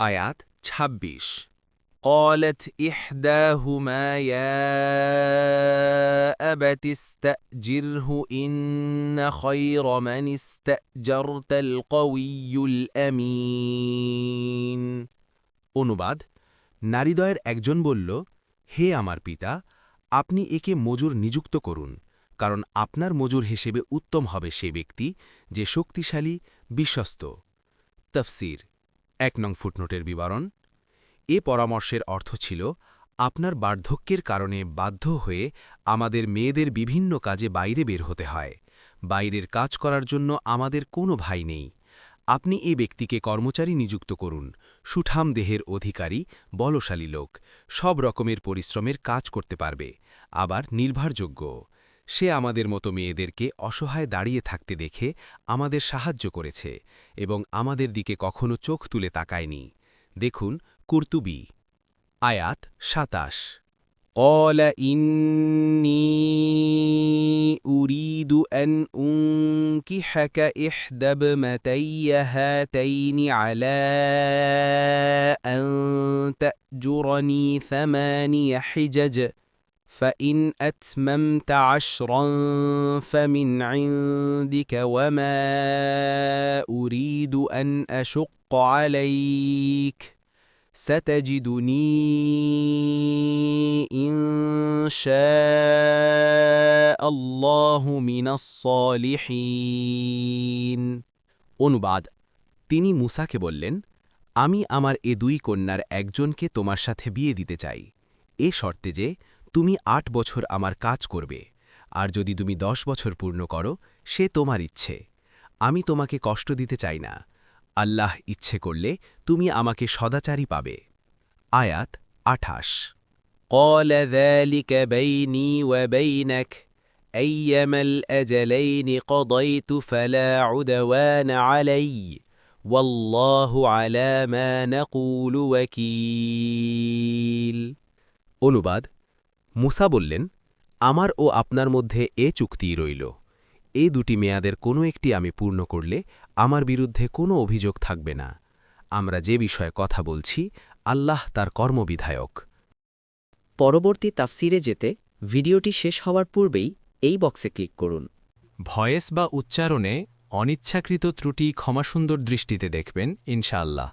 আয়াত ২৬ قالت إحداهما يا أبت استأجره إن خير من استأجرت القوي الأمين অনুবাদ নারীদয়ের একজন বলল হে আমার পিতা আপনি একে মজুর নিযুক্ত করুন কারণ আপনার মজুর হিসেবে উত্তম হবে সে ব্যক্তি যে শক্তিশালী বিশ্বস্ত তফসির এক নং ফুটনোটের বিবরণ। এ পরামর্শের অর্থ ছিল, আপনার বার্ধক্যের কারণে বাধ্য হয়ে আমাদের মেয়েদের বিভিন্ন কাজে বাইরে বের হতে হয়। বাইরের কাজ করার জন্য আমাদের কোনো ভাই নেই। আপনি এ ব্যক্তিকে কর্মচারী নিযুক্ত করুন। সুঠাম দেহের অধিকারী, বলশালী লোক। সব রকমের পরিশ্রমের কাজ করতে পারবে। আবার নির্ভরযোগ্য। সে আমাদের মতো মেয়েদেরকে অসহায় দাঁড়িয়ে থাকতে দেখে আমাদের সাহায্য করেছে এবং আমাদের দিকে কখনো চোখ তুলে তাকায়নি দেখুন কুর্তুবি আয়াত সাতাশ قال إني أريد أن أنكحك إحدى ابنتي هاتين على أن تأجرني ثماني حجج فإن أتممت عشرا فمن عندك وما أريد أن أشق عليك ستجدني إن شاء الله من الصالحين অনুবাদ তিনি মুসাকে বললেন আমি আমার এ দুই কন্যার একজনকে তোমার সাথে বিয়ে দিতে চাই এ শর্তে যে তুমি আট বছর আমার কাজ করবে আর যদি তুমি দশ বছর পূর্ণ করো সে তোমার ইচ্ছে আমি তোমাকে কষ্ট দিতে চাই না আল্লাহ ইচ্ছে করলে তুমি আমাকে সদাচারী পাবে আয়াত আঠাশ قال ذلك بيني وبينك أيما الأجلين قضيت فلا عدوان علي والله على ما نقول وكيل অনুবাদ মুসা বললেন আমার ও আপনার মধ্যে এ চুক্তি রইল। এই দুটি মেয়াদের কোনো একটি আমি পূর্ণ করলে আমার বিরুদ্ধে কোনো অভিযোগ থাকবে না। আমরা যে বিষয়ে কথা বলছি আল্লাহ তার কর্মবিধায়ক। পরবর্তী তাফসিরে যেতে ভিডিওটি শেষ হওয়ার পূর্বেই এই বক্সে ক্লিক করুন। ভয়েস বা উচ্চারণে অনিচ্ছাকৃত ত্রুটি ক্ষমাসুন্দর দৃষ্টিতে দেখবেন ইনশাআল্লাহ।